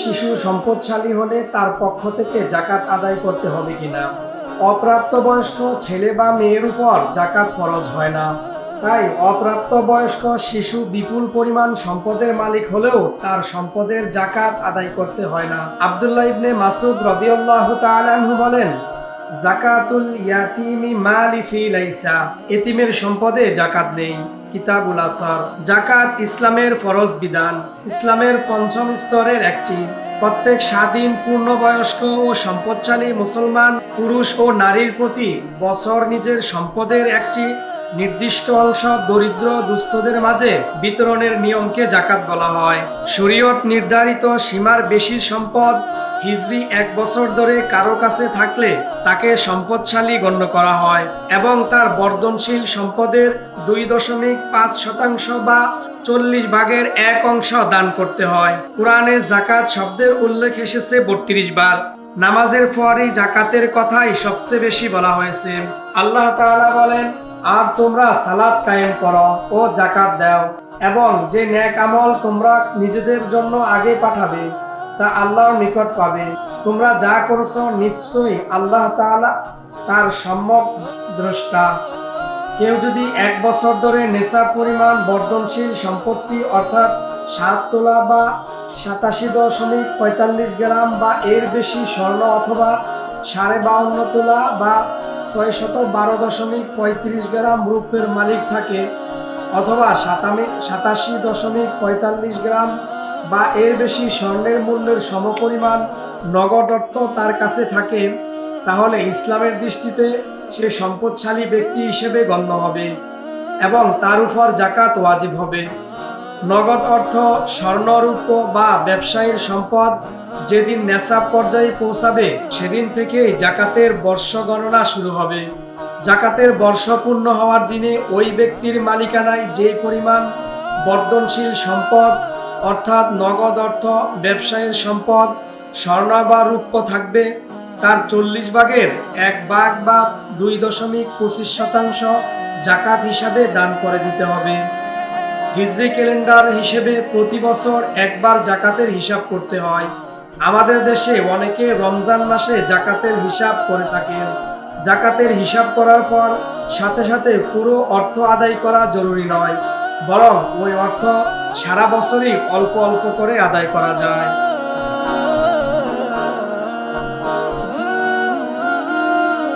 শিশু সম্পদশালী হলে তার পক্ষ থেকে জাকাত আদায় করতে হবে কিনা? অপ্রাপ্তবয়স্ক ছেলে বা মেয়ের উপর জাকাত ফরজ হয় না। তাই অপ্রাপ্তবয়স্ক শিশু বিপুল পরিমাণ সম্পদের মালিক হলেও তার সম্পদের জাকাত আদায় করতে হয় না। আবদুল্লাহ ইবনে মাসুদ রদিউল্লাহ তাআলাহু বলেন জাকাতুল ইয়াতিমি মালি ফি লাইসা। এতিমের সম্পদে জাকাত নেই। কিতাবুল আসার। জাকাত ইসলামের ফরজ বিধান। ইসলামের পঞ্চম স্তরের একটি। প্রত্যেক স্বাধীন পূর্ণবয়স্ক ও সম্পদশালী মুসলমান, পুরুষ ও নারীর প্রতি বছর নিজের সম্পদের একটি নির্দিষ্ট অংশ দরিদ্র দুস্থদের মাঝে বিতরণের নিয়মকে জাকাত বলা হয়। শরীয়ত নির্ধারিত সীমার বেশি সম্পদ হিজরি এক বছর ধরে কারও কাছে থাকলে তাকে সম্পদশালী গণ্য করা হয় এবং তার বর্ধনশীল সম্পদের দুই দশমিক পাঁচ শতাংশ বা চল্লিশ ভাগের এক অংশ দান করতে হয়। কোরআনে জাকাত শব্দের উল্লেখ এসেছে বত্রিশ বার। নামাজের পরই জাকাতের কথাই সবচেয়ে বেশি বলা হয়েছে। আল্লাহ তাআলা বলেন, আর তোমরা সালাদ কায়েম করো ও জাকাত দাও এবং যে ন্যাক আমল তোমরা নিজেদের জন্য আগে পাঠাবে তা আল্লাহর নিকট পাবে। তোমরা যা করছ নিশ্চয়ই আল্লাহ তাআলা তার সম্যক দ্রষ্টা। কেউ যদি এক বছর ধরে নেশা পরিমাণ বর্ধনশীল সম্পত্তি, অর্থাৎ সাত তোলা বা সাতাশি দশমিক পঁয়তাল্লিশ গ্রাম বা এর বেশি স্বর্ণ অথবা সাড়ে বাউন্ন তোলা বা ছয় শত বারো দশমিক পঁয়ত্রিশ গ্রাম রূপের মালিক থাকে, অথবা সাতামি, সাতাশি দশমিক পঁয়তাল্লিশ গ্রাম বা এর বেশি স্বর্ণের মূল্যের সমপরিমাণ নগদ অর্থ তার কাছে থাকে, তাহলে ইসলামের দৃষ্টিতে সে সম্পদশালী ব্যক্তি হিসেবে গণ্য হবে এবং তার উপর জাকাত ওয়াজিব হবে। নগদ অর্থ স্বর্ণরূপ বা ব্যবসায়ীর সম্পদ যেদিন নেশাব পর্যায়ে পৌঁছাবে, সেদিন থেকেই জাকাতের বর্ষ গণনা শুরু হবে। জাকাতের বর্ষ পূর্ণ হওয়ার দিনে ওই ব্যক্তির মালিকানায় যে পরিমাণ বর্ধনশীল সম্পদ, অর্থাৎ নগদ অর্থ, ব্যবসায়ীর সম্পদ স্বর্ণ বা রূপ্য থাকবে। তার চল্লিশ ভাগের এক ভাগ বা দুই দশমিক পঁচিশ শতাংশ জাকাত হিসাবে দান করে দিতে হবে। হিজরি ক্যালেন্ডার হিসেবে প্রতি বছর একবার জাকাতের হিসাব করতে হয়। আমাদের দেশে অনেকে রমজান মাসে জাকাতের হিসাব করে থাকেন। জাকাতের হিসাব করার পর সাথে সাথে পুরো অর্থ আদায় করা জরুরি নয়। বরং ওই অর্থ সারা বছরই অল্প অল্প করে আদায় করা যায়।